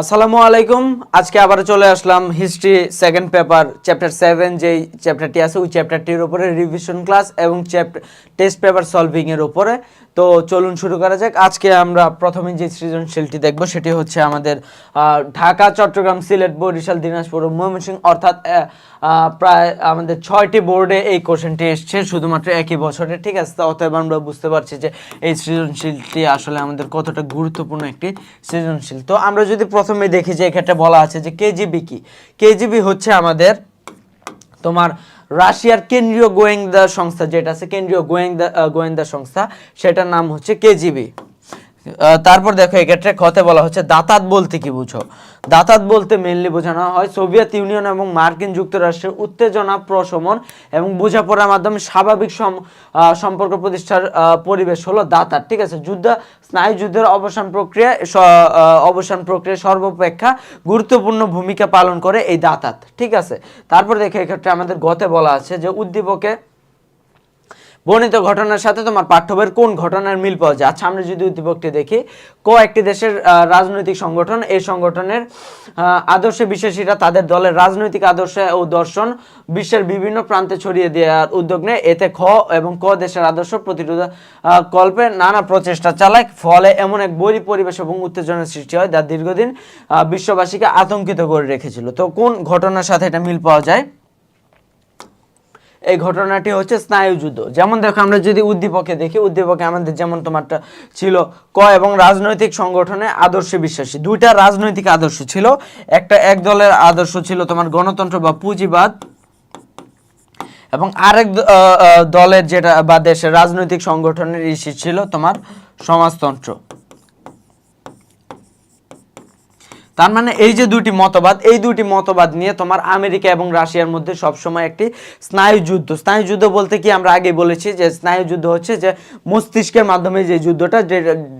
আসসালামু আলাইকুম। আজকে আবার চলে আসলাম history second paper chapter seven যেই চ্যাপ্টারটি আছে, ওই চ্যাপ্টারটির উপরে রিভিশন ক্লাস এবং চ্যাপ্টার টেস্ট পেপার সলভিংয়ের উপরে। তো চলুন শুরু করা যাক। আজকে আমরা প্রথমে যে সৃজনশীলটি দেখব, সেটি হচ্ছে আমাদের ঢাকা, চট্টগ্রাম, সিলেট, বরিশাল, দিনাজপুর ময়মনসিংহ, অর্থাৎ প্রায় আমাদের ছয়টি বোর্ডে এই কোশ্চেনটি এসছে শুধুমাত্র একই বছরে, ঠিক আছে? তো অতএব আমরা বুঝতে পারছি যে এই সৃজনশীলটি আসলে আমাদের কতটা গুরুত্বপূর্ণ একটি সৃজনশীল। তো আমরা যদি প্রথমে দেখি যে এক্ষেত্রে বলা আছে যে কেজিবি কি? কেজিবি হচ্ছে আমাদের তোমার রাশিয়ার কেন্দ্রীয় গোয়েন্দা সংস্থা যেটা আছে কেন্দ্রীয় গোয়েন্দা গোয়েন্দা সংস্থা সেটার নাম হচ্ছে কেজিবি। তারপর দেখো, এক্ষেত্রে খতে বলা হচ্ছে, দাতাত বলতে কি বুঝো? দাতাত বলতে মেনলি বোঝানো হয় সোভিয়েত ইউনিয়ন এবং মার্কিন যুক্তরাষ্ট্রের উত্তেজনা, প্রশমন এবং বোঝাপড়ার মাধ্যমে স্বাভাবিক সম্পর্ক প্রতিষ্ঠার পরিবেশ হলো দাতার ঠিক আছে? যুদ্ধ, স্নায়ু যুদ্ধের অবসান প্রক্রিয়া অবসান প্রক্রিয়া সর্বাপেক্ষা গুরুত্বপূর্ণ ভূমিকা পালন করে এই দাতাত, ঠিক আছে? তারপর দেখে, এক্ষেত্রে আমাদের গতে বলা আছে যে উদ্দীপকে বর্ণিত ঘটনার সাথে তোমার পাঠ্যবইয়ের কোন ঘটনার মিল পাওয়া যায়? আচ্ছা আমরা যদি উদ্দীপকটি দেখি ক একটি দেশের রাজনৈতিক সংগঠন, এই সংগঠনের আদর্শে বিশ্বাসীরা তাদের দলের রাজনৈতিক আদর্শ ও দর্শন বিশ্বের বিভিন্ন প্রান্তে ছড়িয়ে দেওয়ার উদ্যোগ নেয়। এতে খ এবং ক দেশের আদর্শ প্রতিরোধ কল্পে নানা প্রচেষ্টা চালায়। ফলে এমন এক বৈরী পরিবেশ এবং উত্তেজনার সৃষ্টি হয় যা দীর্ঘদিন বিশ্ববাসীকে আতঙ্কিত করে রেখেছিল। তো কোন ঘটনার সাথে এটা মিল পাওয়া যায়? এই ঘটনাটি হচ্ছে স্নায়ুযুদ্ধ যেমন দেখো, আমরা যদি উদ্দীপকে দেখি, উদ্দীপকে আমাদের যেমন তোমারটা ছিল ক এবং রাজনৈতিক সংগঠনে আদর্শে বিশ্বাসী। দুইটা রাজনৈতিক আদর্শ ছিল। একটা এক দলের আদর্শ ছিল তোমার গণতন্ত্র বা পুঁজিবাদ এবং আরেক দলের যেটা বা দেশের রাজনৈতিক সংগঠনের ইস্যু ছিল তোমার সমাজতন্ত্র। তার মানে এই যে দুটি মতবাদ, এই দুটি মতবাদ নিয়ে তোমার আমেরিকা এবং রাশিয়ার মধ্যে সবসময় একটি স্নায়ু যুদ্ধ। স্নায়ু যুদ্ধ বলতে কি আমরা আগে বলেছি যে, স্নায়ু যুদ্ধ হচ্ছে যে, মস্তিষ্কের মাধ্যমে যে যুদ্ধটা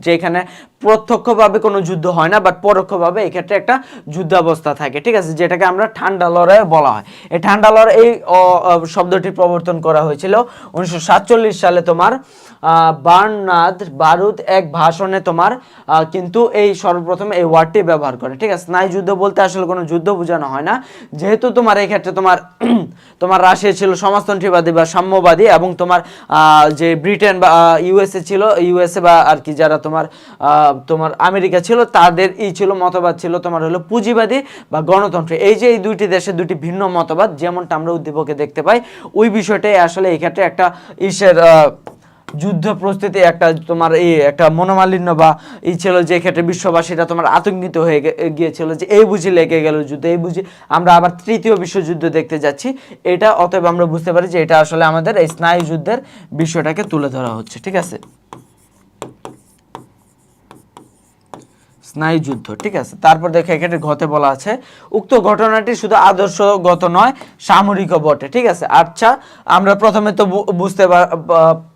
যেখানে প্রত্যক্ষভাবে কোনো যুদ্ধ হয় না বাট পরোক্ষভাবে এক্ষেত্রে একটা যুদ্ধাবস্থা থাকে, ঠিক আছে? যেটাকে আমরা ঠান্ডা লড়াই বলা হয়। এই ঠান্ডা লড়াই এই শব্দটি প্রবর্তন করা হয়েছিল উনিশশো সাতচল্লিশ সালে তোমার বার্নাদ বারুদ এক ভাষণে তোমার কিন্তু এই সর্বপ্রথম এই ওয়ার্ডটি ব্যবহার করে, ঠিক আছে? স্নায়ু যুদ্ধ বলতে আসলে কোনো যুদ্ধ বোঝানো হয় না। যেহেতু তোমার এই ক্ষেত্রে তোমার তোমার রাশিয়া ছিল সমাজতন্ত্রীবাদী বা সাম্যবাদী এবং তোমার যে ব্রিটেন বা ইউএসএ ছিল ইউএসএ বা আর কি যারা তোমার তোমার আমেরিকা ছিল, তাদের ই ছিল, মতবাদ ছিল তোমার হলো পুঁজিবাদী বা গণতন্ত্র। এই যে এই দুইটি দেশের দুটি ভিন্ন মতবাদ, যেমনটা আমরা উদ্দীপকে দেখতে পাই, ওই বিষয়টাই আসলে এই ক্ষেত্রে একটা ইসের যুদ্ধ প্রস্তুতি, একটা তোমার এই একটা মনোমালিন্য বা ই ছিল যে ক্ষেত্রে বিশ্ববাসীরা তোমার আতঙ্কিত হয়ে গিয়েছিল যে এই বুঝি লেগে গেল যুদ্ধ, এই বুঝি আমরা আবার তৃতীয় বিশ্বযুদ্ধ দেখতে যাচ্ছি। এটা অতএব আমরা বুঝতে পারি যে এটা আসলে আমাদের এই স্নায়ু যুদ্ধের বিষয়টাকে তুলে ধরা হচ্ছে, ঠিক আছে? স্নায়ুযুদ্ধ ঠিক আছে? তারপর দেখো এখানে ঘতে বলা আছে, উক্ত ঘটনাটি শুধু আদর্শগত নয়, সামরিকও বটে, ঠিক আছে? আচ্ছা আমরা প্রথমে তো বুঝতে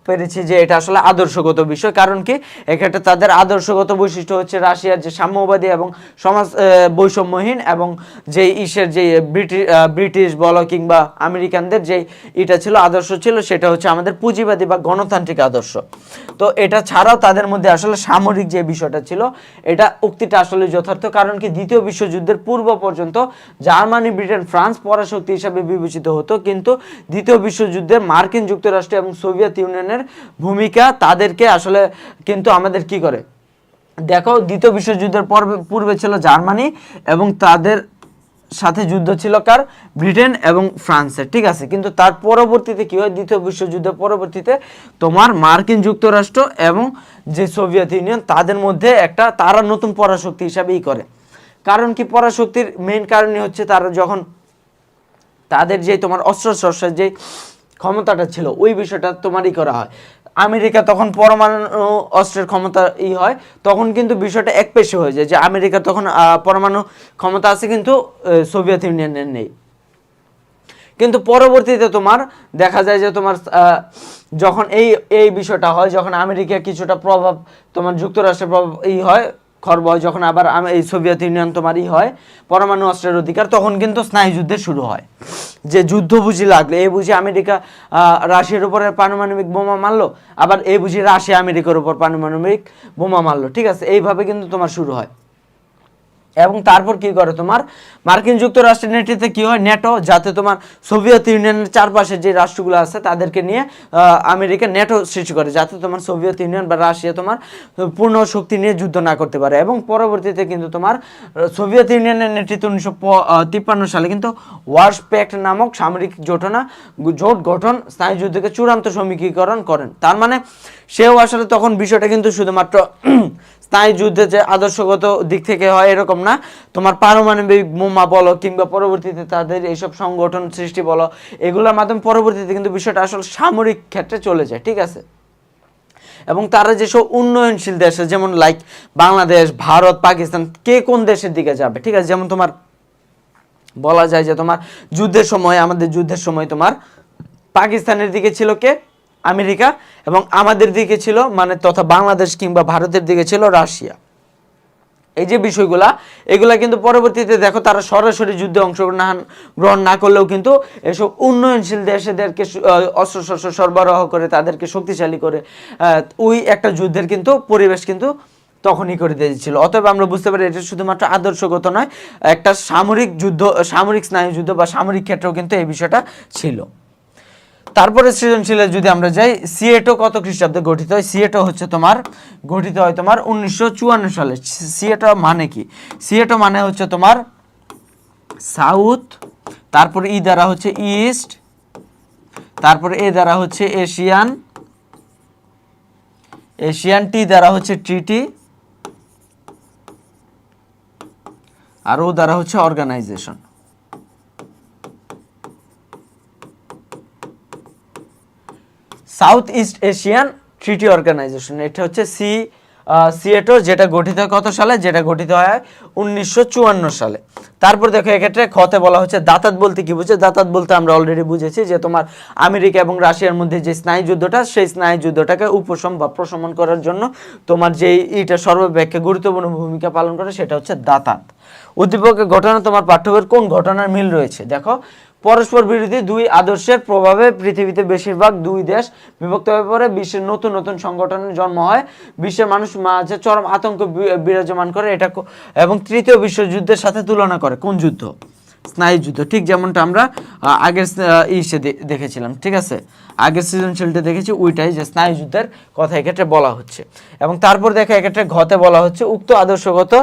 পেরেছি যে এটা আসলে আদর্শগত বিষয়, কারণ কি? এক্ষেত্রে তাদের আদর্শগত বৈশিষ্ট্য হচ্ছে রাশিয়ার যে সাম্যবাদী এবং সমাজ বৈষম্যহীন এবং যে ইসের যে ব্রিটিশ ব্রিটিশ বলো কিংবা আমেরিকানদের যে এটা ছিল, আদর্শ ছিল, সেটা হচ্ছে আমাদের পুঁজিবাদী বা গণতান্ত্রিক আদর্শ। তো এটা ছাড়াও তাদের মধ্যে আসলে সামরিক যে বিষয়টা ছিল, এটা উক্তিটা আসলে যথার্থ, কারণ কি দ্বিতীয় বিশ্বযুদ্ধের পূর্ব পর্যন্ত জার্মানি, ব্রিটেন, ফ্রান্স পরাশক্তি হিসাবে বিবেচিত হতো। কিন্তু দ্বিতীয় বিশ্বযুদ্ধে মার্কিন যুক্তরাষ্ট্র এবং সোভিয়েত ইউনিয়নের ভূমিকা তাদেরকে আসলে কিন্তু আমাদের কি করে? দেখো, দ্বিতীয় বিশ্বযুদ্ধের পর্বে, পূর্বে ছিল জার্মানি এবং তাদের সাথে যুদ্ধ ছিল কার? ব্রিটেন এবং ফ্রান্সের। ঠিক আছে, কিন্তু তার পরবর্তীতে কি হয়? দ্বিতীয় বিশ্বযুদ্ধের পরবর্তীতে তোমার মার্কিন যুক্তরাষ্ট্র এবং যে সোভিয়েত ইউনিয়ন, তাদের মধ্যে একটা তারা নতুন পরাশক্তি হিসাবেই করে। কারণ কি? পরাশক্তির মেইন কারণই হচ্ছে তারা যখন তাদের যে তোমার অস্ত্র শস্ত্রের যে ক্ষমতাটা ছিল, ওই বিষয়টা তোমারই করা হয়। আমেরিকা তখন পরমাণু অস্ত্রের ক্ষমতা ই হয়, তখন কিন্তু বিষয়টা এক পেশে হয়ে যায় যে আমেরিকা তখন পরমাণু ক্ষমতা আছে কিন্তু সোভিয়েত ইউনিয়নের নেই। কিন্তু পরবর্তীতে তোমার দেখা যায় যে তোমার যখন এই এই বিষয়টা হয়, যখন আমেরিকা কিছুটা প্রভাব, তোমার যুক্তরাষ্ট্রের প্রভাব ই হয় খর্ব হয় যখন আবার এই সোভিয়েত ইউনিয়ন তোমারই হয়, পরমাণু অস্ত্রের অধিকার, তখন কিন্তু স্নায়ুযুদ্ধের শুরু হয়। যে যুদ্ধ বুঝি লাগলে, এই বুঝি আমেরিকা রাশিয়ার উপরে পারমাণবিক বোমা মারলো, আবার এই বুঝি রাশিয়া, আমেরিকার উপর পারমাণবিক বোমা মারলো। ঠিক আছে, এইভাবে কিন্তু তোমার শুরু হয়। এবং তারপর কি করে তোমার? মার্কিন যুক্তরাষ্ট্রের নেতৃত্বে কি হয়? নেটো, যাতে তোমার সোভিয়েত ইউনিয়নের চারপাশে যে রাষ্ট্রগুলো আছে তাদেরকে নিয়ে আমেরিকা নেটো সৃষ্টি করে, যাতে তোমার সোভিয়েত ইউনিয়ন বা রাশিয়া তোমার পূর্ণ শক্তি নিয়ে যুদ্ধ না করতে পারে। এবং পরবর্তীতে কিন্তু তোমার সোভিয়েত ইউনিয়নের নেতৃত্বে উনিশশো তিপ্পান্ন সালে কিন্তু ওয়ার্স প্যাক্ট নামক সামরিক জোটনা, জোট গঠন, স্থায়ী যুদ্ধকে চূড়ান্ত সমীকরণ করেন। তার মানে সেও আসলে তখন বিষয়টা কিন্তু শুধুমাত্র স্নায়ু যুদ্ধে যে আদর্শগত দিক থেকে হয় এরকম না। তোমার পারমাণবিক বোমা বলো কিংবা পরবর্তীতে তাদের এইসব সংগঠন সৃষ্টি বলো, এগুলোর মাধ্যমে পরবর্তীতে কিন্তু বিষয়টা আসলে সামরিক ক্ষেত্রে চলে যায়, ঠিক আছে? এবং তারা যেসব উন্নয়নশীল দেশ যেমন লাইক বাংলাদেশ, ভারত, পাকিস্তান, কে কোন দেশের দিকে যাবে, ঠিক আছে? যেমন তোমার বলা যায় যে তোমার যুদ্ধের সময়, আমাদের যুদ্ধের সময় তোমার পাকিস্তানের দিকে ছিল কে? আমেরিকা এবং আমাদের দিকে ছিল মানে তথা বাংলাদেশ কিংবা ভারতের দিকে ছিল রাশিয়া। এই যে বিষয়গুলা, এগুলা কিন্তু পরবর্তীতে দেখো তারা সরাসরি যুদ্ধে অংশগ্রহণ গ্রহণ না করলেও কিন্তু এসব উন্নয়নশীল দেশেদেরকে অস্ত্রশস্ত্র সরবরাহ করে তাদেরকে শক্তিশালী করে ওই একটা যুদ্ধের কিন্তু পরিবেশ কিন্তু তখনই করে দিয়েছিল। অতএব আমরা বুঝতে পারি এটা শুধুমাত্র আদর্শগত নয়, একটা সামরিক যুদ্ধ, সামরিক স্নায়ু যুদ্ধ বা সামরিক ক্ষেত্রেও কিন্তু এই বিষয়টা ছিল। তারপরে সৃজনশীলে যদি আমরা যাই, সিএটো কত খ্রিস্টাব্দে গঠিত হয়? সিএটো হচ্ছে তোমার, গঠিত হয় তোমার উনিশশো চুয়ান্ন সালে। সিএটো মানে কি? সিএটো মানে হচ্ছে তোমার সাউথ, তারপরে ই দ্বারা হচ্ছে ইস্ট, তারপরে এ দ্বারা হচ্ছে এশিয়ান এশিয়ান টি দ্বারা হচ্ছে ট্রিটি, আর ও দ্বারা হচ্ছে organisation. South East Asian Treaty Organisation এটা হচ্ছে সি সিএটো যেটা গঠিত হয় কত সালে? যেটা গঠিত হয় উনিশশো চুয়ান্ন সালে। তারপর দেখো, এক্ষেত্রে খতে বলা হচ্ছে দাতাত বলতে কি বুঝে? দাতাত বলতে আমরা অলরেডি বুঝেছি যে তোমার আমেরিকা এবং রাশিয়ার মধ্যে যে স্নায়ু যুদ্ধটা, সেই স্নায়ু যুদ্ধটাকে উপশম বা প্রশমন করার জন্য তোমার যে এইটা সর্বাপেক্ষা গুরুত্বপূর্ণ ভূমিকা পালন করে, সেটা হচ্ছে দাতাত। উদ্দীপকের ঘটনা তোমার পাঠ্যবইয়ের কোন ঘটনার মিল রয়েছে? দেখো পরস্পর বিরোধী দুই আদর্শের প্রভাবে পৃথিবীতে বেশিরভাগ দুই দেশ বিভক্ত হয়ে পড়ে। বিশ্বের নতুন নতুন সংগঠনের জন্ম হয়। বিশ্বের মানুষ মাঝে চরম আতঙ্ক বিরাজমান করে। এটা এবং তৃতীয় বিশ্বযুদ্ধের সাথে তুলনা করে। কোন যুদ্ধ? স্নায়ু যুদ্ধ। ঠিক যেমনটা আমরা আগের ইসে দেখেছিলাম। ঠিক আছে? আগের সৃজনশীলটা দেখেছি ওইটাই যে স্নায়ু যুদ্ধের কথা এক্ষেত্রে বলা হচ্ছে। এবং তারপর দেখো এক্ষেত্রে ঘতে বলা হচ্ছে, উক্ত আদর্শগত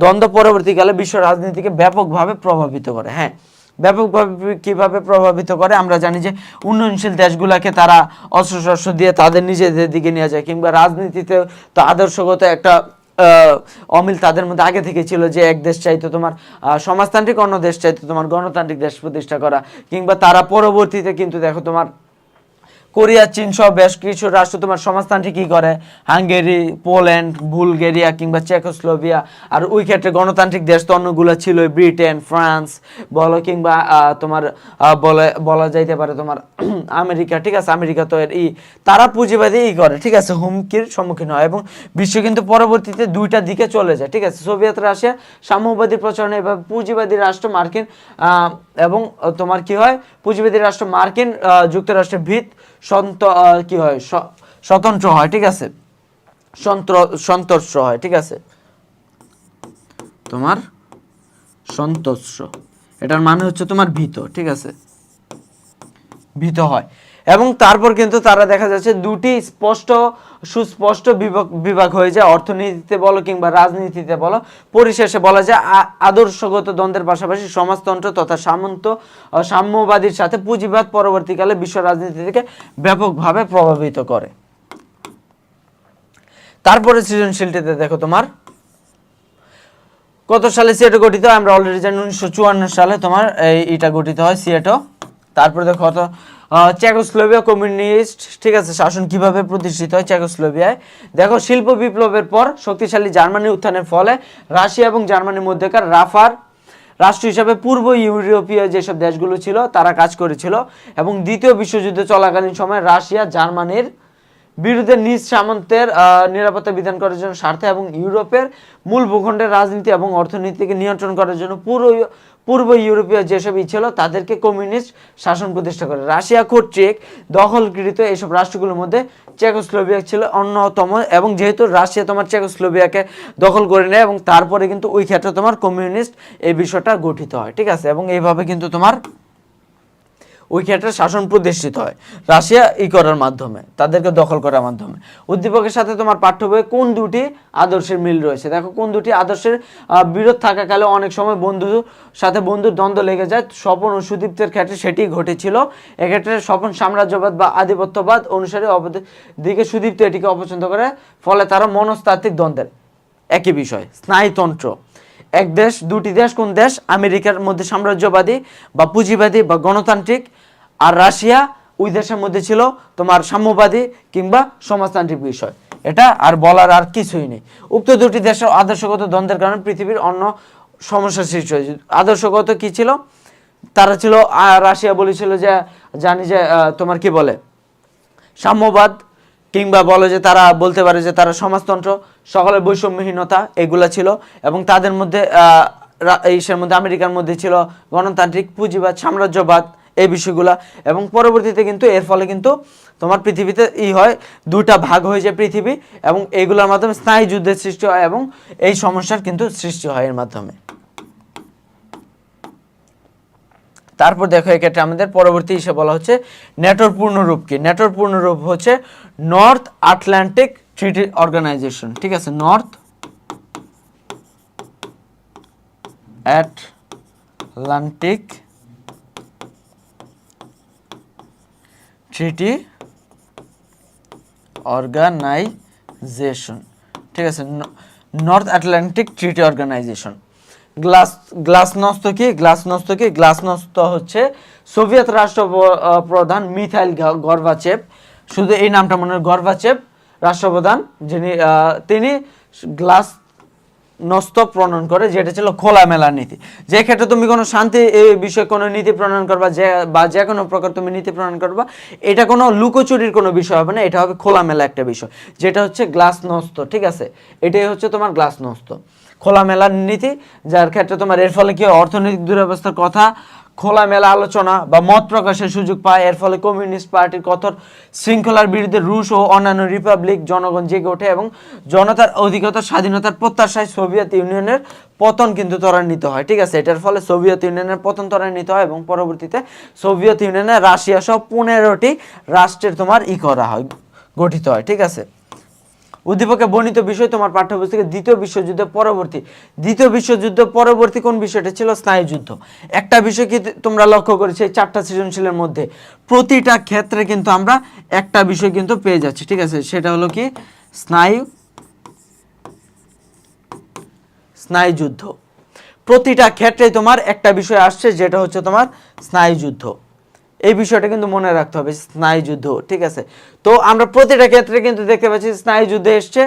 দ্বন্দ্ব পরবর্তীকালে বিশ্ব রাজনীতিকে ব্যাপকভাবে প্রভাবিত করে। হ্যাঁ। ব্যাপকভাবে কীভাবে প্রভাবিত করে, আমরা জানি যে উন্নয়নশীল দেশগুলোকে তারা অস্ত্রশস্ত্র দিয়ে তাদের নিজেদের দিকে নিয়ে যায়, কিংবা রাজনীতিতে তো আদর্শগত একটা অমিল তাদের মধ্যে আগে থেকে ছিল যে এক দেশ চাইতো তোমার সমাজতান্ত্রিক, অন্য দেশ চাইতো তোমার গণতান্ত্রিক দেশ প্রতিষ্ঠা করা, কিংবা তারা পরবর্তীতে কিন্তু দেখো তোমার কোরিয়া, চীন সহ বেশ কিছু রাষ্ট্র তোমার সমাজতান্ত্রিক কি করে? হাঙ্গেরি, পোল্যান্ড, বুলগেরিয়া কিংবা চেকোস্লোভিয়া। আর ওই ক্ষেত্রে গণতান্ত্রিক দেশ তো অন্যগুলো ছিল ব্রিটেন, ফ্রান্স, বলো কিংবা তোমার বলে, বলা যাইতে পারে তোমার আমেরিকা, ঠিক আছে? আমেরিকা তো এর ই, তারা পুঁজিবাদী ই করে, ঠিক আছে? হুমকির সম্মুখীন হয় এবং বিশ্ব কিন্তু পরবর্তীতে দুইটা দিকে চলে যায়, ঠিক আছে? সোভিয়েত রাশিয়া সাম্যবাদী প্রচারণা এভাবে পুঁজিবাদী রাষ্ট্র মার্কিন এবং তোমার কি হয়? পুঁজিবাদী রাষ্ট্র মার্কিন যুক্তরাষ্ট্রের ভিত সন্ত কি হয়? স্বতন্ত্র হয়, ঠিক আছে? সন্তর্ষ হয়, ঠিক আছে? তোমার সন্তোষ এটার মানে হচ্ছে তোমার ভীত, ঠিক আছে? ভীত হয়। এবং তারপর কিন্তু তারা দেখা যাচ্ছে দুটি স্পষ্ট, সুস্পষ্ট বিভাগ হয়ে যায়। অর্থনীতিতে বলো কিংবা রাজনীতিতে বলো, পরিশেষে বলা যায় আদর্শগত দ্বন্দ্বের পাশাপাশি সমাজতন্ত্র তথা সামন্ত সাম্যবাদীর সাথে পুঁজিবাদ পরবর্তীকালে বিশ্ব রাজনীতি থেকে ব্যাপকভাবে প্রভাবিত করে। তারপরে সৃজনশীলটিতে দেখো তোমার। কত সালে সিয়েটো গঠিত? আমরা অলরেডি জানি, উনিশশো চুয়ান্ন সালে তোমার এই এটা গঠিত হয়, সিয়েটো। তারপরে দেখো কত চেকোস্লোভিয়া কমিউনিস্ট, ঠিক আছে, শাসন কীভাবে প্রতিষ্ঠিত হয় চেকোস্লোভিয়ায় দেখো, শিল্প বিপ্লবের পর শক্তিশালী জার্মানির উত্থানের ফলে রাশিয়া এবং জার্মানির মধ্যেকার রাফার রাষ্ট্র হিসাবে পূর্ব ইউরোপীয় যেসব দেশগুলো ছিল, তারা কাজ করেছিল এবং দ্বিতীয় বিশ্বযুদ্ধ চলাকালীন সময় রাশিয়া জার্মানির বিরুদ্ধে নিজ সামন্তের নিরাপত্তা বিধান করার জন্য স্বার্থে এবং ইউরোপের মূল ভূখণ্ডের রাজনীতি এবং অর্থনীতিকে নিয়ন্ত্রণ করার জন্য পুরো পূর্ব ইউরোপীয় যেসব ই ছিল তাদেরকে কমিউনিস্ট শাসন প্রতিষ্ঠা করে। রাশিয়া কর্তৃক দখলকৃত এইসব রাষ্ট্রগুলোর মধ্যে চেকোস্লোভিয়া ছিল অন্যতম এবং যেহেতু রাশিয়া তোমার চেকোস্লোভিয়াকে দখল করে নেয় এবং তারপরে কিন্তু ওই ক্ষেত্রে তোমার কমিউনিস্ট এই বিষয়টা গঠিত হয়। ঠিক আছে? এবং এইভাবে কিন্তু তোমার ওই ক্ষেত্রে শাসন প্রতিষ্ঠিত হয়। রাশিয়া ই করার মাধ্যমে, তাদেরকে দখল করার মাধ্যমে। উদ্দীপকের সাথে তোমার পাঠ্য বইয়ে কোন দুটি আদর্শের মিল রয়েছে? দেখো, কোন দুটি আদর্শের বিরোধ থাকাকালে অনেক সময় বন্ধুর সাথে বন্ধুর দ্বন্দ্ব লেগে যায়। স্বপন ও সুদীপ্তের ক্ষেত্রে সেটি ঘটেছিল। এক্ষেত্রে স্বপন সাম্রাজ্যবাদ বা আধিপত্যবাদ অনুসারে দিকে সুদীপ্ত এটিকে অপছন্দ করে, ফলে তারা মনস্তাত্ত্বিক দ্বন্দ্বের একই বিষয়, স্নায়ুতন্ত্র। এক দেশ, দুটি দেশ, কোন দেশ? আমেরিকার মধ্যে সাম্রাজ্যবাদী বা পুঁজিবাদী বা গণতান্ত্রিক আর রাশিয়া ওই দেশের মধ্যে ছিল তোমার সাম্যবাদী কিংবা সমাজতান্ত্রিক বিষয়। এটা আর বলার আর কিছুই নেই। উক্ত দুটি দেশের আদর্শগত দ্বন্দ্বের কারণে পৃথিবীর অন্য সমস্যার সৃষ্টি হয়েছে। আদর্শগত কি ছিল? তারা ছিল রাশিয়া বলেছিল যে জানি যে তোমার কি বলে? সাম্যবাদ কিংবা বলে যে তারা বলতে পারে যে তারা সমাজতন্ত্র সকলের বৈষম্যহীনতা এগুলা ছিল। এবং তাদের মধ্যে আহ, রা- ইসের মধ্যে আমেরিকার মধ্যে ছিল গণতান্ত্রিক পুঁজিবাদ সাম্রাজ্যবাদ এই বিষয়গুলা। এবং পরবর্তীতে কিন্তু এর ফলে কিন্তু তোমার পৃথিবীতে ই হয় দুটা ভাগ হয়ে যায় পৃথিবী এবং এইগুলোর মাধ্যমে স্নায়ু যুদ্ধের সৃষ্টি হয় এবং এই সমস্যার কিন্তু সৃষ্টি হয় এর মাধ্যমে। তারপর দেখো এক্ষেত্রে আমাদের পরবর্তী হিসেবে বলা হচ্ছে নেটোর পূর্ণরূপ কি? নেটোর পূর্ণরূপ হচ্ছে নর্থ আটলান্টিক ট্রিটি অর্গানাইজেশন ঠিক আছে? নর্থ অ্যাটলান্টিক ট্রিটি অর্গানাইজেশন ঠিক আছে North Atlantic Treaty Organisation glass glasnost কি? গ্লাসনস্ত কি? গ্লাসনস্ত হচ্ছে সোভিয়েত রাষ্ট্র প্রধান মিথাইল গা- গর্বাচেভ। শুধু এই নামটা মনে হয় গর্বাচেভ রাষ্ট্রপ্রধান, যিনি তিনি গ্লাস নস্ত প্রণয়ন করে, যেটা ছিল খোলামেলা নীতি। যে ক্ষেত্রে তুমি কোনো শান্তি বিষয়ে কোনো নীতি প্রণয়ন করবা, যে, বা যে কোনো প্রকার তুমি নীতি প্রণয়ন করবা, এটা কোনো লুকোচুরির কোনো বিষয় হবে না, এটা হবে খোলামেলা একটা বিষয়। যেটা হচ্ছে গ্লাস নস্ত ঠিক আছে? এটাই হচ্ছে তোমার গ্লাস নস্ত খোলামেলা নীতি, যার ক্ষেত্রে তোমার এর ফলে কি? অর্থনৈতিক দুরবস্থার কথা খোলামেলা আলোচনা বা মত প্রকাশের সুযোগ পায়। এর ফলে কমিউনিস্ট পার্টির কঠোর শৃঙ্খলার বিরুদ্ধে রুশ ও অন্যান্য রিপাবলিক জনগণ জেগে ওঠে এবং জনতার অধিকতা স্বাধীনতার প্রত্যাশায় সোভিয়েত ইউনিয়নের পতন কিন্তু ত্বরান্বিত হয়। ঠিক আছে, এটার ফলে সোভিয়েত ইউনিয়নের পতন ত্বরান্বিত হয় এবং পরবর্তীতে সোভিয়েত ইউনিয়নে রাশিয়া সহ পনেরোটি রাষ্ট্রের তোমার ই করা হয়, গঠিত হয়। ঠিক আছে উদ্দীপকে বর্ণিত বিষয় তোমার পাঠ্যপুস্তকে দ্বিতীয় বিশ্বযুদ্ধের পরবর্তী। দ্বিতীয় বিশ্বযুদ্ধ পরবর্তী কোন বিষয়টা ছিল? স্নায়ুযুদ্ধ একটা বিষয় কি তোমরা লক্ষ্য করেছ, এই চারটা সৃজনশীলের মধ্যে প্রতিটা ক্ষেত্রে কিন্তু আমরা একটা বিষয় কিন্তু পেয়ে যাচ্ছি, ঠিক আছে? সেটা হলো কি? স্নায়ু স্নায়ুযুদ্ধ প্রতিটা ক্ষেত্রে তোমার একটা বিষয় আসছে, যেটা হচ্ছে তোমার স্নায়ুযুদ্ধ এই বিষয়টা কিন্তু মনে রাখতে হবে স্নায়ুযুদ্ধ ঠিক আছে? তো আমরা প্রতিটা ক্ষেত্রে কিন্তু দেখতে পাচ্ছি স্নায়ুযুদ্ধ এসছে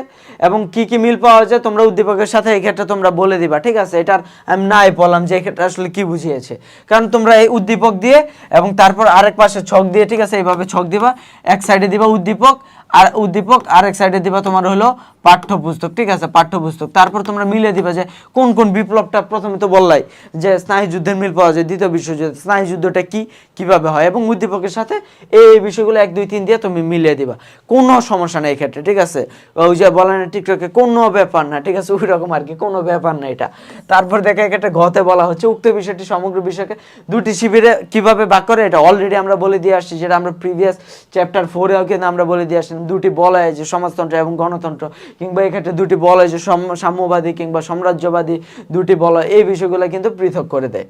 এবং কি কি মিল পাওয়া যায় তোমরা উদ্দীপকের সাথে এই ক্ষেত্রে তোমরা বলে দিবা, ঠিক আছে? এটার আমি নাই বললাম যে এক্ষেত্রে আসলে কি বুঝিয়েছে। কারণ তোমরা এই উদ্দীপক দিয়ে এবং তারপর আরেক পাশে ছক দিয়ে, ঠিক আছে? এইভাবে ছক দিবা, এক সাইডে দিবা উদ্দীপক আর উদ্দীপক আরেক সাইডে দিবা, তোমার হলো পাঠ্যপুস্তক, ঠিক আছে? পাঠ্যপুস্তক। তারপর তোমরা মিলে দিবা যে কোন কোন বিপ্লবটা প্রথমে তো বললাই, যে স্নায়ু যুদ্ধের মিল পাওয়া যায়, দ্বিতীয় বিশ্বযুদ্ধ স্নায়ু যুদ্ধটা কি, কীভাবে হয়? এবং উদ্দীপকের সাথে এই বিষয়গুলো এক, দুই, তিন দিয়ে তুমি মিলিয়ে দিবা। কোনো সমস্যা নেই এক্ষেত্রে, ঠিক আছে? ওই যে বলেন টিকটকে, কোনো ব্যাপার না, ঠিক আছে? ওই রকম আর কি, কোনো ব্যাপার না এটা। তারপর দেখা এক্ষেত্রে ঘতে বলা হচ্ছে, উক্ত বিষয়টি সমগ্র বিষয়কে দুটি শিবিরে কীভাবে ভাগ করে, এটা অলরেডি আমরা বলে দিয়ে আসছি, যেটা আমরা প্রিভিয়াস চ্যাপ্টার ফোরেও কিন্তু আমরা বলে দিয়ে আসছি। দুটি বলয় যে সমাজতন্ত্র এবং গণতন্ত্র, কিংবা এক্ষেত্রে দুটি বলয় যে সাম্যবাদী কিংবা সাম্রাজ্যবাদী দুটি বলয়, এই বিষয়গুলো কিন্তু পৃথক করে দেয়।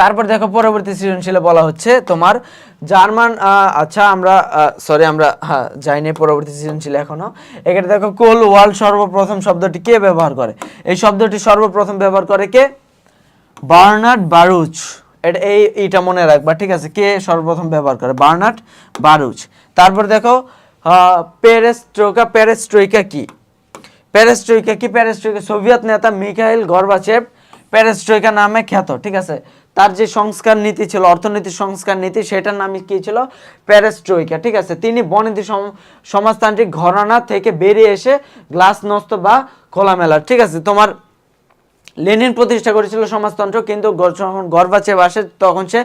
তারপর দেখো পরবর্তী সৃজনশীলে বলা হচ্ছে তোমার জার্মান আচ্ছা আমরা সরি আমরা হ্যাঁ যাইনি পরবর্তী সৃজনশীল এখনও। এখানে দেখো কোল ওয়ার্ল্ড সর্বপ্রথম শব্দটি কে ব্যবহার করে? এই শব্দটি সর্বপ্রথম ব্যবহার করে কে? বার্নার্ড বারুচ। এটা এই, এইটা মনে রাখবা, ঠিক আছে? কে সর্বপ্রথম ব্যবহার করে? Bernard Baruch. তারপর দেখো পেরেস্ট্রোকা, পেরেস্ট্রোইকা কি? প্যারেস্ট্রোইকা কি? প্যারেস্ট্রোইকা সোভিয়েত নেতা মিখাইল গর্বাচেভ প্যারেস্ট্রয়িকা নামে খ্যাত, ঠিক আছে? তার যে সংস্কার নীতি ছিল, অর্থনীতি সংস্কার নীতি, সেটার নামে কি ছিল? প্যারেস্ট্রয়িকা ঠিক আছে? তিনি বনেদি সমাজতান্ত্রিক ঘরানা থেকে বেরিয়ে এসে গ্লাস নস্ত বা খোলামেলা, ঠিক আছে? তোমার লেনিন প্রতিষ্ঠা করেছিল সমাজতন্ত্র, কিন্তু যখন গর্বাচেভ আসে তখন সে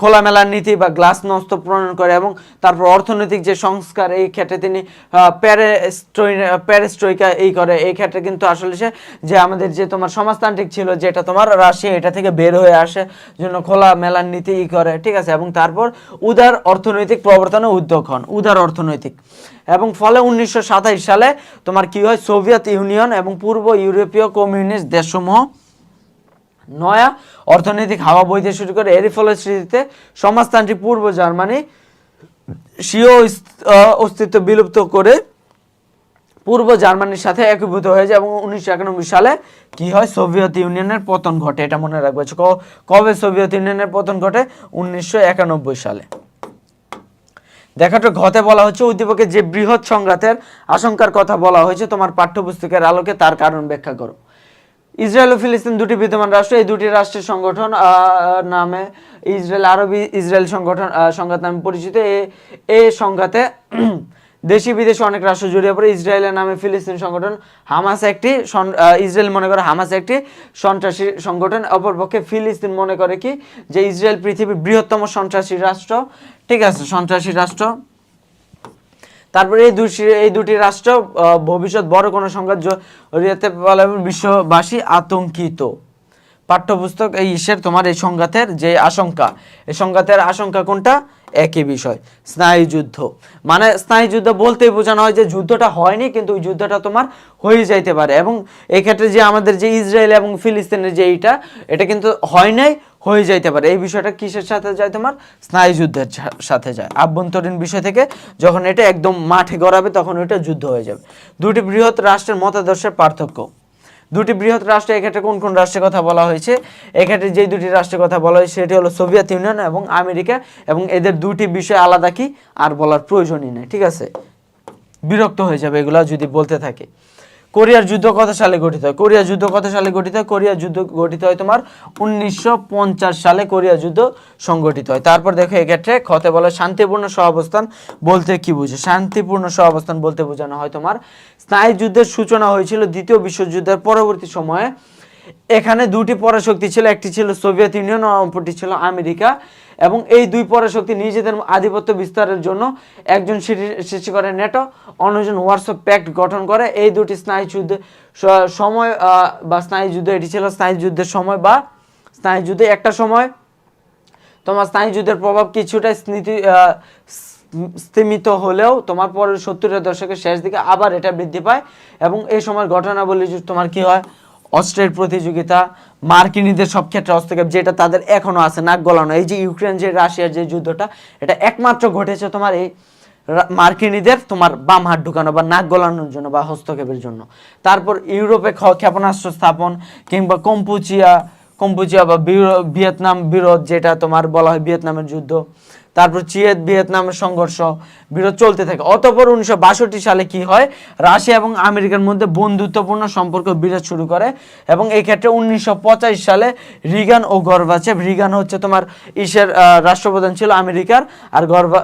খোলামেলার নীতি বা গ্লাস নস্ত প্রণয়ন করে এবং তারপর অর্থনৈতিক যে সংস্কার, এই ক্ষেত্রে তিনি প্যারেস্ট্রয়িকা এই করে। এই ক্ষেত্রে কিন্তু আসলে সে, যে আমাদের যে তোমার সমাজতান্ত্রিক ছিল, যেটা তোমার রাশিয়া এটা থেকে বের হয়ে আসে জন্য খোলা মেলার নীতি ই করে, ঠিক আছে? এবং তারপর উদার অর্থনৈতিক প্রবর্তনে উদ্যোগ হন, উদার অর্থনৈতিক। এবং ফলে উনিশশো সাতাশ সালে তোমার কি হয়? সোভিয়েত ইউনিয়ন এবং পূর্ব ইউরোপীয় কমিউনিস্ট দেশসমূহ নয়া অর্থনৈতিক হাওয়া বইতে শুরু করে এরই ফলশ্রুতিতে সমাজতান্ত্রিক পূর্ব জার্মানি স্বীয় অস্তিত্ব বিলুপ্ত করে পূর্ব জার্মানির সাথে একীভূত হয়ে যায় এবং উনিশশো একানব্বই সালে কি হয়? সোভিয়েত ইউনিয়নের পতন ঘটে। এটা মনে রাখবে। কবে সোভিয়েত ইউনিয়নের পতন ঘটে? উনিশশো একানব্বই সালে। দেখাটা ঘতে বলা হচ্ছে উদ্দীপকের যে বৃহৎ সংঘাতের আশঙ্কার কথা বলা হয়েছে, তোমার পাঠ্যপুস্তকের আলোকে তার কারণ ব্যাখ্যা করো। ইসরায়েল ও ফিলিস্তিন দুটি বিদ্যমান রাষ্ট্র, এই দুটি রাষ্ট্রের সংগঠন নামে ইসরায়েল আরবি ইসরায়েল সংগঠন সংঘাত নামে পরিচিত। এ- সংঘাতে দেশি বিদেশে অনেক রাষ্ট্র জড়িয়ে পড়ে। ইসরায়েলের নামে ফিলিস্তিন সংগঠন, হামাস একটি ইসরায়েল মনে করে হামাস একটি সন্ত্রাসী সংগঠন। অপরপক্ষে ফিলিস্তিন মনে করে কি যে ইসরায়েল পৃথিবীর বৃহত্তম সন্ত্রাসী রাষ্ট্র। ঠিক আছে, সন্ত্রাসী রাষ্ট্র। তারপরে এই দুটি এই দুটি রাষ্ট্র ভবিষ্যৎ বড় কোনো সংঘাত জড়িয়ে বিশ্ববাসী আতঙ্কিত। পাঠ্যপুস্তক, এই ইসের তোমার এই সংঘাতের যে আশঙ্কা। এই সংঘাতের আশঙ্কা কোনটা? একই বিষয় স্নায়ুযুদ্ধ মানে স্নায়ুযুদ্ধ বলতেই বোঝানো হয় যে যুদ্ধটা হয়নি, কিন্তু ওই যুদ্ধটা তোমার হয়ে যাইতে পারে। এবং এই ক্ষেত্রে যে আমাদের যে ইসরায়েল এবং ফিলিস্তিনের যে এইটা, এটা কিন্তু হয় নাই, হয়ে যাইতে পারে। এই বিষয়টা কিসের সাথে যায় তোমার? স্নায়ুযুদ্ধের সাথে যায়। আভ্যন্তরীণ বিষয় থেকে যখন এটা একদম মাঠে গড়াবে, তখন ওইটা যুদ্ধ হয়ে যাবে। দুটি বৃহৎ রাষ্ট্রের মতাদর্শের পার্থক্য। দুটি বৃহৎ রাষ্ট্র, এক্ষেত্রে কোন কোন রাষ্ট্রের কথা বলা হয়েছে? এক্ষেত্রে যে দুটি রাষ্ট্রের কথা বলা হয়েছে, সেটি হলো সোভিয়েত ইউনিয়ন এবং আমেরিকা, এবং এদের দুটি বিষয় আলাদা কি? আর বলার প্রয়োজনই নেই, ঠিক আছে? বিরক্ত হয়ে যাবে এগুলো যদি বলতে থাকে। কোরিয়ার যুদ্ধ কত সালে গঠিত হয়? কোরিয়া যুদ্ধ কত সালে গঠিত হয়? কোরিয়া যুদ্ধ গঠিত হয় তোমার উনিশশো পঞ্চাশ সালে কোরিয়া যুদ্ধ সংগঠিত হয়। তারপর দেখো এক্ষেত্রে ক্ষতে বলে শান্তিপূর্ণ সহাবস্থান বলতে কি বুঝে? শান্তিপূর্ণ সহাবস্থান বলতে বোঝানো হয় তোমার। স্নায়ু যুদ্ধের সূচনা হয়েছিল দ্বিতীয় বিশ্বযুদ্ধের পরবর্তী সময়ে। এখানে দুটি পরাশক্তি ছিল, একটি ছিল সোভিয়েত ইউনিয়ন অপরটি ছিল আমেরিকা। এবং এই দুই পরাশক্তি নিজেদের আধিপত্য বিস্তারের জন্য একজন সৃষ্টি- করে নেটো, অন্যজন ওয়ার্সো প্যাক্ট গঠন করে। এই দুটি স্নায়ু যুদ্ধ সময় বা স্নায়ু যুদ্ধ, এটি ছিল স্নায়ু যুদ্ধের সময় বা স্নায়ু যুদ্ধে একটা সময়। তোমার স্নায়ু যুদ্ধের প্রভাব কিছুটা স্মৃতি স্তীমিত হলেও তোমার পরের সত্তরের দশকের শেষ দিকে আবার এটা বৃদ্ধি পায়। এবং এই সময় ঘটনাবলী যে তোমার কি হয়? অস্ত্রের প্রতিযোগিতা, মার্কিনীদের সব ক্ষেত্রে হস্তক্ষেপ যেটা তাদের এখনও আছে, নাক গলানো। এই যে ইউক্রেন যে রাশিয়ার যে যুদ্ধটা, এটা একমাত্র ঘটেছে তোমার এই মার্কিনীদের তোমার বাম হাত ঢুকানো বা নাক গলানোর জন্য বা হস্তক্ষেপের জন্য। তারপর ইউরোপে ক্ষেপণাস্ত্র স্থাপন কিংবা কম্পুচিয়া কম্পুচিয়া বা ভিয়েতনাম বিরোধ যেটা তোমার বলা হয় ভিয়েতনামের যুদ্ধ। তারপর চিয়েত ভিয়েতনামের সংঘর্ষ বিরোধ চলতে থাকে। অতপর উনিশশো বাষট্টি সালে কি হয়? রাশিয়া এবং আমেরিকার মধ্যে বন্ধুত্বপূর্ণ সম্পর্ক বিরোধ শুরু করে এবং এই ক্ষেত্রে উনিশশো পঁচাশি সালে রিগান ও গর্বাচেভ, রিগান হচ্ছে তোমার ইসের রাষ্ট্রপ্রধান ছিল আমেরিকার, আর গর্বা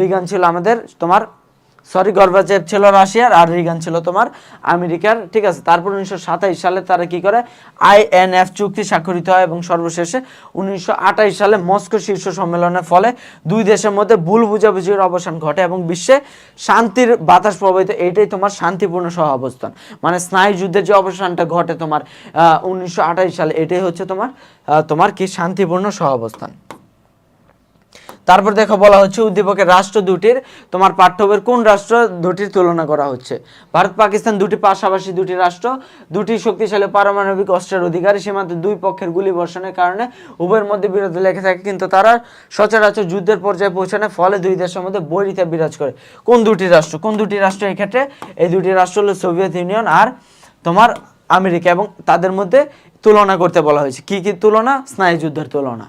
রিগান ছিল আমাদের তোমার সরি গর্বাচেভ ছিল রাশিয়ার, আর রিগান ছিল তোমার আমেরিকার, ঠিক আছে? তারপর উনিশশো সালে তারা কি করে? আইএনএফ চুক্তি স্বাক্ষরিত হয় এবং সর্বশেষে উনিশশো সালে মস্কো শীর্ষ সম্মেলনের ফলে দুই দেশের মধ্যে ভুল বুঝাবুঝির অবসান ঘটে এবং বিশ্বে শান্তির বাতাস প্রবাহিত, এইটাই তোমার শান্তিপূর্ণ সহ অবস্থান মানে স্নায়ু যুদ্ধের যে অবসানটা ঘটে তোমার উনিশশো সালে, এটাই হচ্ছে তোমার তোমার কি শান্তিপূর্ণ সহাবস্থান। তারপর দেখো বলা হচ্ছে উদ্দীপকের রাষ্ট্র দুটির, তোমার পাঠ্যবের কোন রাষ্ট্র দুটির তুলনা করা হচ্ছে? ভারত, পাকিস্তান দুটি পাশাপাশি দুটি রাষ্ট্র, দুটি শক্তিশালী পারমাণবিক অস্ত্রের অধিকারী, সীমান্তে দুই পক্ষের গুলি বর্ষণের কারণে উভয়ের মধ্যে বিরোধ লেগে থাকে, কিন্তু তারা সচরাচর যুদ্ধের পর্যায়ে পৌঁছানোর ফলে দুই দেশের মধ্যে বৈরিতা বিরাজ করে। কোন দুটি রাষ্ট্র? কোন দুটি রাষ্ট্র এই ক্ষেত্রে এই দুটি রাষ্ট্র হলো সোভিয়েত ইউনিয়ন আর তোমার আমেরিকা এবং তাদের মধ্যে তুলনা করতে বলা হয়েছে। কি কি তুলনা? স্নায়ু যুদ্ধের তুলনা।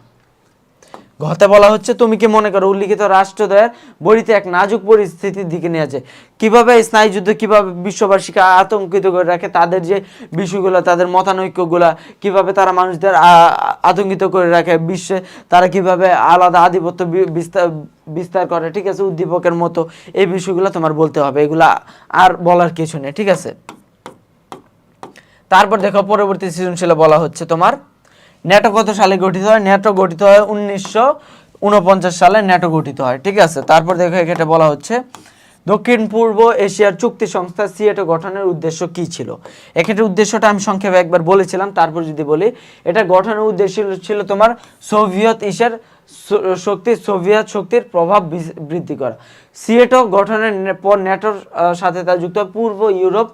ঘতে বলা হচ্ছে, তুমি কি মনে করো উল্লিখিত রাষ্ট্রদ্বয়ের বইতে এক নাজুক পরিস্থিতির দিকে নিয়ে যায় কীভাবে স্নায়ুযুদ্ধ কীভাবে বিশ্ববাসীকে আতঙ্কিত করে রাখে? তাদের যে বিষয়গুলো, তাদের মতানৈক্যগুলা কীভাবে তারা মানুষদের আতঙ্কিত করে রাখে? বিশ্বে তারা কীভাবে আলাদা আধিপত্য বিস্তার বিস্তার করে? ঠিক আছে, উদ্দীপকের মতো এই বিষয়গুলো তোমার বলতে হবে, এগুলা আর বলার কিছু নেই, ঠিক আছে? তারপর দেখো, পরবর্তী সৃজনশীলে বলা হচ্ছে তোমার ন্যাটো কত সালে গঠিত হয়? ন্যাটো গঠিত হয় উনিশশো উনপঞ্চাশ সালে ন্যাটো গঠিত হয়, ঠিক আছে? তারপর দেখো এখানে বলা হচ্ছে, দক্ষিণ পূর্ব এশিয়ার চুক্তি সংস্থা সিএটো গঠনের উদ্দেশ্য কি ছিল? এক্ষেত্রে উদ্দেশ্যটা আমি সংক্ষেপে একবার বলেছিলাম, তারপর যদি বলি, এটা গঠনের উদ্দেশ্য ছিল তোমার সোভিয়েত স- শক্তি, সোভিয়েত শক্তির প্রভাব বৃদ্ধি করা। সিএটো গঠনের পর ন্যাটোর সাথে তা যুক্ত পূর্ব ইউরোপ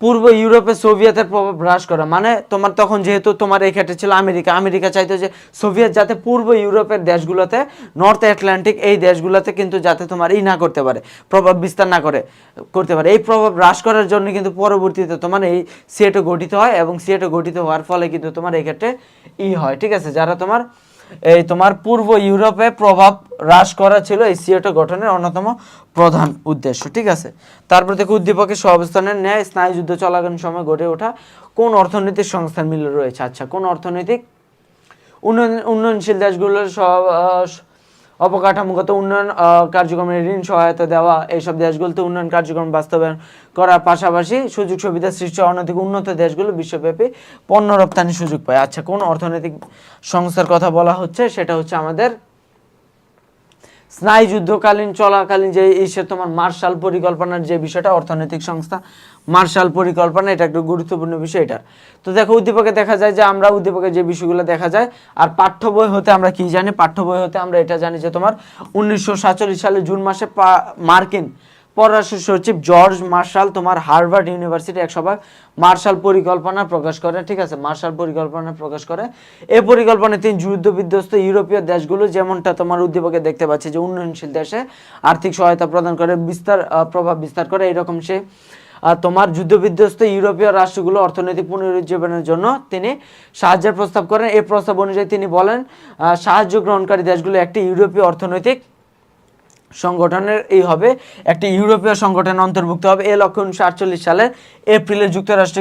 পূর্ব ইউরোপে সোভিয়েতের প্রভাব হ্রাস করা। মানে তোমার তখন যেহেতু তোমার এই ক্ষেত্রে ছিল আমেরিকা আমেরিকা চাইতো যে সোভিয়েত যাতে পূর্ব ইউরোপের দেশগুলোতে, নর্থ অ্যাটলান্টিক এই দেশগুলোতে কিন্তু যাতে তোমার ই না করতে পারে, প্রভাব বিস্তার না করে, করতে পারে। এই প্রভাব হ্রাস করার জন্য কিন্তু পরবর্তীতে তোমার এই সিএটো গঠিত হয় এবং সিএটো গঠিত হওয়ার ফলে কিন্তু তোমার এই ক্ষেত্রে ই হয়, ঠিক আছে? যারা তোমার এই তোমার পূর্ব ইউরোপে প্রভাব হ্রাস করা ছিল এই সিএটো গঠনের অন্যতম প্রধান উদ্দেশ্য, ঠিক আছে? তারপর দেখো উদ্দীপকের সহাবস্থানের ন্যায় স্নায়ুযুদ্ধ চলাকালীন সময় গড়ে ওঠা কোন অর্থনৈতিক সংস্থার মিল রয়েছে? আচ্ছা কোন অর্থনৈতিক উন্নয়ন, উন্নয়নশীল দেশগুলোর অবকাঠামোগত উন্নয়ন কার্যক্রমে ঋণ সহায়তা দেওয়া, এইসব দেশগুলোতে উন্নয়ন কার্যক্রম বাস্তবায়ন করার পাশাপাশি সুযোগ সুবিধা সৃষ্টি অর্থনৈতিক উন্নত দেশগুলো বিশ্বব্যাপী পণ্য রপ্তানির সুযোগ পায়। আচ্ছা কোন অর্থনৈতিক সংস্থার কথা বলা হচ্ছে, সেটা হচ্ছে আমাদের স্নায়ুযুদ্ধকালীন, চলাকালীন যে ইসে তোমার মার্শাল পরিকল্পনার যে বিষয়টা, অর্থনৈতিক সংস্থা মার্শাল পরিকল্পনা, এটা একটু গুরুত্বপূর্ণ বিষয় এটা। তো দেখো, উদ্দীপকে দেখা যায় যে আমরা উদ্দীপকে যে বিষয়গুলো দেখা যায়, আর পাঠ্য বই হতে আমরা কি জানি? পাঠ্য বই হতে আমরা এটা জানি যে তোমার উনিশশো সাতচল্লিশ সালে জুন মাসে মার্কিন পররাষ্ট্র সচিব জর্জ মার্শাল, তোমার হার্ভার্ড ইউনিভার্সিটি এক সভায় মার্শাল পরিকল্পনা প্রকাশ করে, ঠিক আছে? মার্শাল পরিকল্পনা প্রকাশ করে। এই পরিকল্পনায় তিনি যুদ্ধ বিধ্বস্ত ইউরোপীয় দেশগুলো, যেমনটা তোমার উদ্দীপকে দেখতে পাচ্ছি যে উন্নয়নশীল দেশে আর্থিক সহায়তা প্রদান করে, বিস্তার প্রভাব বিস্তার করে, এরকম সে তোমার যুদ্ধবিধ্বস্ত ইউরোপীয় রাষ্ট্রগুলো অর্থনৈতিক পুনরুজ্জীবনের জন্য তিনি সাহায্যের প্রস্তাব করেন। এই প্রস্তাব অনুযায়ী তিনি বলেন সাহায্য গ্রহণকারী দেশগুলো একটি ইউরোপীয় অর্থনৈতিক সংগঠনের এই হবে একটি ইউরোপীয় সংগঠন অন্তর্ভুক্ত হবে। এ লক্ষ্যে উনিশশো আটচল্লিশ সালে এপ্রিলে যুক্তরাষ্ট্র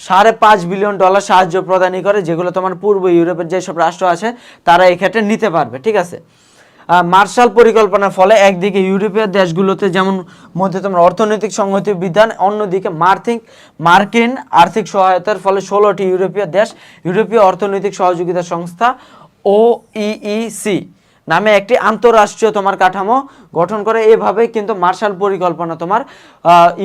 সাড়ে পাঁচ বিলিয়ন ডলার সাহায্য প্রদানই করে, যেগুলো তোমার পূর্ব ইউরোপের যেসব রাষ্ট্র আছে, তারা এই ক্ষেত্রে নিতে পারবে, ঠিক আছে? মার্শাল পরিকল্পনার ফলে একদিকে ইউরোপীয় দেশগুলোতে যেমন মধ্যে তোমার অর্থনৈতিক সংহতি বিধান অন্যদিকে মার্কিন মার্কিন আর্থিক সহায়তার ফলে ষোলোটি ইউরোপীয় দেশ, ইউরোপীয় অর্থনৈতিক সহযোগিতা সংস্থা, ও ইইসি নামে একটি আন্তঃরাষ্ট্রীয় তোমার কাঠামো গঠন করে। এভাবে কিন্তু মার্শাল পরিকল্পনা তোমার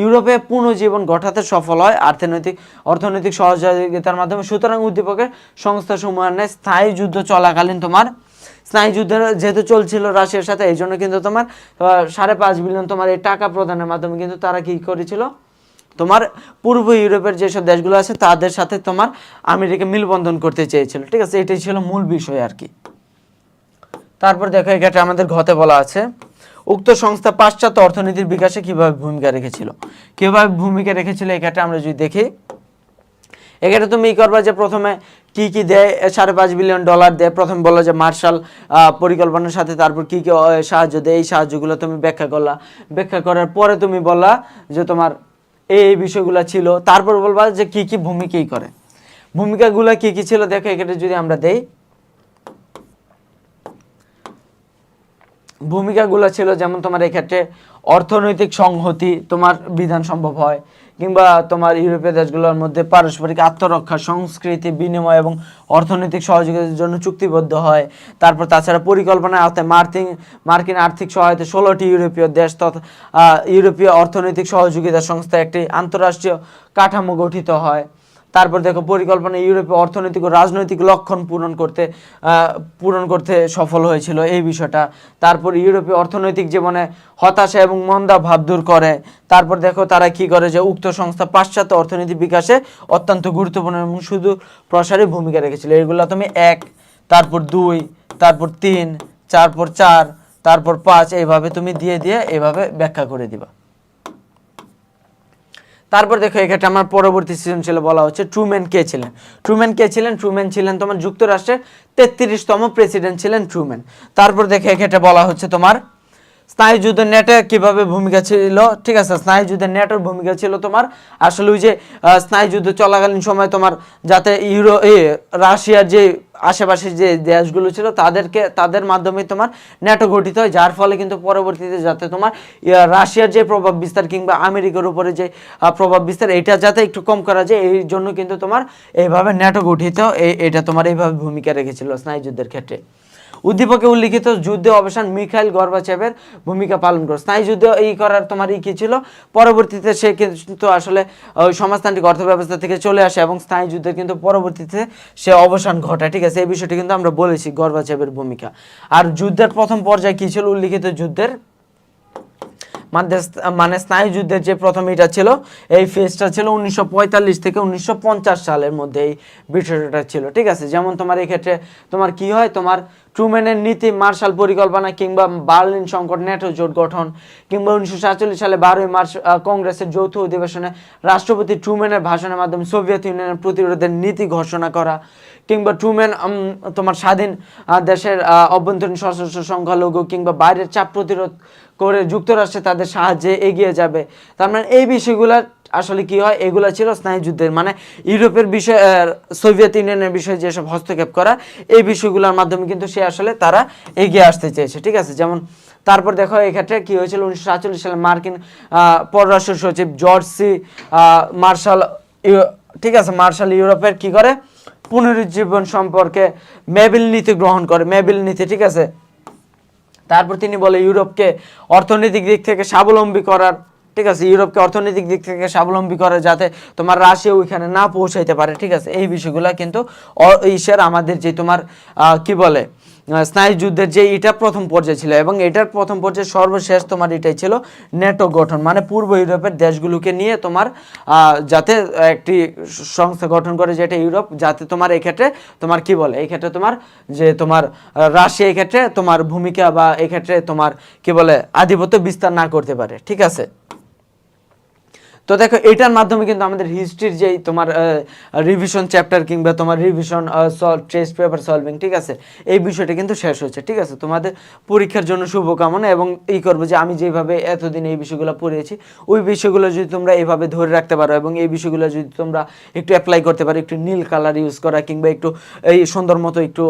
ইউরোপে পুনর্জীবন ঘটাতে সফল হয়। অর্থনৈতিক অর্থনৈতিক সহযোগিতার মাধ্যমে সুতরাং উদ্দীপকের সংস্থাসমূহের ন্যায় স্থায়ী যুদ্ধ চলাকালীন তোমার স্নায়ু যুদ্ধের যেহেতু চলছিল রাশিয়ার সাথে, এই জন্য কিন্তু তোমার সাড়ে পাঁচ বিলিয়ন তোমার এই টাকা প্রদানের মাধ্যমে কিন্তু তারা কি করেছিল? তোমার পূর্ব ইউরোপের যেসব দেশগুলো আছে, তাদের সাথে তোমার আমেরিকা মিলবন্ধন করতে চেয়েছিল। ঠিক আছে, এটাই ছিল মূল বিষয় আর কি। তারপর দেখো এক্ষেত্রে আমাদের ঘতে বলা আছে। উক্ত সংস্থা পাশ্চাত্য অর্থনীতির বিকাশে কীভাবে ভূমিকা রেখেছিল? কীভাবে ভূমিকা রেখেছিল এক্ষেত্রে আমরা যদি দেখি। এখানে তুমি ই করবা যে প্রথমে কি কি দেয় সাড়ে পাঁচ বিলিয়ন ডলার দেয়। প্রথমে বলল যে মার্শাল পরিকল্পনার সাথে তারপর কি কি সাহায্য দেয়। এই সাহায্যগুলো তুমি ব্যাখ্যা করলা। ব্যাখ্যা করার পরে তুমি বললা যে তোমার এই বিষয়গুলো ছিল। তারপর বলবা যে কি কি ভূমিকাই করে। ভূমিকাগুলো কি কি ছিল? দেখো এখানে যদি আমরা দেই ভূমিকাগুলো ছিল, যেমন তোমার এক্ষেত্রে অর্থনৈতিক সংহতি তোমার বিধান সম্ভব হয়, কিংবা তোমার ইউরোপীয় দেশগুলোর মধ্যে পারস্পরিক আত্মরক্ষা, সংস্কৃতি, বিনিময় এবং অর্থনৈতিক সহযোগিতার জন্য চুক্তিবদ্ধ হয়। তারপর তাছাড়া পরিকল্পনায় আওতায় মার্কিন মার্কিন আর্থিক সহায়তা ষোলোটি ইউরোপীয় দেশ তথা ইউরোপীয় অর্থনৈতিক সহযোগিতা সংস্থা একটি আন্তঃরাষ্ট্রীয় কাঠামো গঠিত হয়। তারপর দেখো পরিকল্পনা ইউরোপে অর্থনৈতিক ও রাজনৈতিক লক্ষণ পূরণ করতে পূরণ করতে সফল হয়েছিল এই বিষয়টা। তারপর ইউরোপীয় অর্থনৈতিক জীবনে হতাশা এবং মন্দা ভাব দূর করে। তারপর দেখো তারা কি করে যে উক্ত সংস্থা পাশ্চাত্য অর্থনীতি বিকাশে অত্যন্ত গুরুত্বপূর্ণ এবং শুধু প্রসারে ভূমিকা রেখেছিল। এগুলো তুমি এক, তারপর দুই, তারপর তিন, তারপর চার, তারপর পাঁচ, এইভাবে তুমি দিয়ে দিয়ে এইভাবে ব্যাখ্যা করে দিবা। তারপর দেখো এক্ষেত্রে আমার পরবর্তী সিজন ছিল বলা হচ্ছে ট্রুম্যান কে ছিলেন। ট্রুম্যান কে ছিলেন? ট্রুম্যান ছিলেন তোমার যুক্তরাষ্ট্রের তেত্রিশতম প্রেসিডেন্ট ছিলেন ট্রুম্যান তারপর দেখো এক্ষেত্রে বলা হচ্ছে তোমার স্নায়ুযুদ্ধের নেটে কীভাবে ভূমিকা ছিল, ঠিক আছে? স্নায়ুযুদ্ধের নেটের ভূমিকা ছিল তোমার আসলে ওই যে স্নায়ুযুদ্ধ চলাকালীন সময় তোমার যাতে ইউরো রাশিয়ার যে আশেপাশে যে দেশগুলো ছিল, তাদেরকে, তাদের মাধ্যমে তোমার ন্যাটো গঠিত হয়, যার ফলে কিন্তু পরবর্তীতে যাতে তোমার রাশিয়ার যে প্রভাব বিস্তার কিংবা আমেরিকার উপরে যে প্রভাব বিস্তার, এটা যাতে একটু কম করা যায়, এই জন্য কিন্তু তোমার এইভাবে ন্যাটো গঠিত এটা তোমার এইভাবে ভূমিকা রেখেছিল স্নায়ুযুদ্ধের ক্ষেত্রে। উদ্দীপকে উল্লিখিত যুদ্ধে অবসান মিখাইল গর্বাচেভের ভূমিকা পালন করে স্নায়ু যুদ্ধ এই করার তোমার ই কি ছিল? পরবর্তীতে সে কিন্তু আসলে সমাজতান্ত্রিক অর্থ ব্যবস্থা থেকে চলে আসে এবং স্নায়ু যুদ্ধের কিন্তু পরবর্তীতে সে অবসান ঘটায়। ঠিক আছে, এই বিষয়টি কিন্তু আমরা বলেছি গর্বাচেভের ভূমিকা। আর যুদ্ধের প্রথম পর্যায়ে কী ছিল? উল্লিখিত যুদ্ধের মানে মানে স্নায়ুযুদ্ধের যে প্রথম এটা ছিল, এই ফেজটা ছিল উনিশশো পঁয়তাল্লিশ থেকে উনিশশো পঞ্চাশ সালের মধ্যে এই বিষয়টা ছিল। ঠিক আছে, যেমন তোমার এক্ষেত্রে তোমার কি হয়? তোমার ট্রুম্যানের নীতি, মার্শাল পরিকল্পনা কিংবা বার্লিন সংকট ন্যাটো জোট গঠন কিংবা উনিশশো সাতচল্লিশ সালে বারোই মার্চ কংগ্রেসের যৌথ অধিবেশনে রাষ্ট্রপতি ট্রুম্যানের ভাষণের মাধ্যমে সোভিয়েত ইউনিয়নের প্রতিরোধের নীতি ঘোষণা করা কিংবা ট্রুম্যান তোমার স্বাধীন দেশের অভ্যন্তরীণ সশস্ত্র সংখ্যালঘু কিংবা বাইরের চাপ প্রতিরোধ করে যুক্তরাষ্ট্রে তাদের সাহায্যে এগিয়ে যাবে। তার মানে এই বিষয়গুলো আসলে কি হয়? এগুলো ছিল স্নায়ুযুদ্ধের। মানে ইউরোপের বিষয় সোভিয়েত ইউনিয়নের বিষয়ে যেসব হস্তক্ষেপ করা, এই বিষয়গুলোর মাধ্যমে কিন্তু সে আসলে তারা এগিয়ে আসতে চেয়েছে, ঠিক আছে? যেমন তারপর দেখো, এক্ষেত্রে কি হয়েছিল? উনিশশো সাতচল্লিশ সালে মার্কিন পররাষ্ট্র সচিব জর্জ সি মার্শাল ঠিক আছে? মার্শাল ইউরোপের কি করে? পুনরুজ্জীবন সম্পর্কে মেবিল নীতি গ্রহণ করে, মেবিল নীতি, ঠিক আছে? তারপর তিনি বলে, ইউরোপকে অর্থনৈতিক দিক থেকে স্বাবলম্বী করার ঠিক আছে ইউরোপকে অর্থনৈতিক দিক থেকে স্বাবলম্বী করে যাতে তোমার রাশিয়া ওইখানে না পৌঁছাইতে পারে ঠিক আছে? এই বিষয়গুলো কিন্তু ঈশ্বর আমাদের যে তোমার কি বলে আহ, স্নায়ুযুদ্ধের যে এটা প্রথম পর্যায়ে ছিল এবং এটার প্রথম পর্যায়ে সর্বশেষ তোমার এটাই ছিল নেটো গঠন মানে পূর্ব ইউরোপের দেশগুলোকে নিয়ে তোমার যাতে একটি সংস্থা গঠন করে যেটা ইউরোপ যাতে তোমার এক্ষেত্রে তোমার কি বলে এই ক্ষেত্রে তোমার যে তোমার রাশিয়া এই ক্ষেত্রে তোমার ভূমিকা বা এক্ষেত্রে তোমার কি বলে আধিপত্য বিস্তার না করতে পারে ঠিক আছে? তো দেখো, এটার মাধ্যমে কিন্তু আমাদের হিস্ট্রির যেই তোমার রিভিশন চ্যাপ্টার কিংবা তোমার রিভিশন টেস্ট পেপার সলভিং ঠিক আছে? এই বিষয়টা কিন্তু শেষ হচ্ছে ঠিক আছে? তোমাদের পরীক্ষার জন্য শুভকামনা এবং এই করব যে আমি যেভাবে এতদিন এই বিষয়গুলো পড়িয়েছি, ওই বিষয়গুলো যদি তোমরা এইভাবে ধরে রাখতে পারো এবং এই বিষয়গুলো যদি তোমরা একটু অ্যাপ্লাই করতে পারো, একটু নীল কালার ইউজ করা কিংবা একটু এই সুন্দর মতো একটু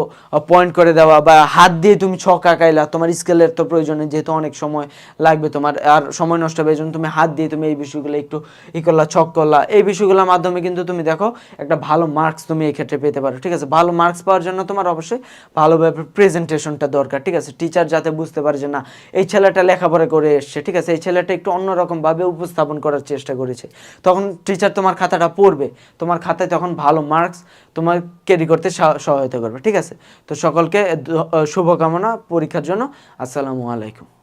পয়েন্ট করে দেওয়া বা হাত দিয়ে তুমি ছক আঁকাইলা, তোমার স্কেলের তো প্রয়োজনে যেহেতু অনেক সময় লাগবে তোমার, আর সময় নষ্ট হবে, এই জন্য তুমি হাত দিয়ে তুমি এই বিষয়গুলো একটু ই করলা ছক করলা এই বিষয়গুলোর মাধ্যমে কিন্তু তুমি দেখো একটা ভালো মার্কস তুমি এই ক্ষেত্রে পেতে পারো, ঠিক আছে? ভালো মার্কস পাওয়ার জন্য তোমার অবশ্যই ভালোভাবে প্রেজেন্টেশনটা দরকার, ঠিক আছে? টিচার যাতে বুঝতে পারে যে না, এই ছেলেটা লেখাপড়া করে এসছে, ঠিক আছে? এই ছেলেটা একটু অন্যরকমভাবে উপস্থাপন করার চেষ্টা করেছে। তখন টিচার তোমার খাতাটা পড়বে, তোমার খাতায় তখন ভালো মার্কস তোমার ক্যারি করতে সহ- সহায়তা করবে, ঠিক আছে? তো সকলকে শুভকামনা, পরীক্ষার জন্য, আসসালামু আলাইকুম।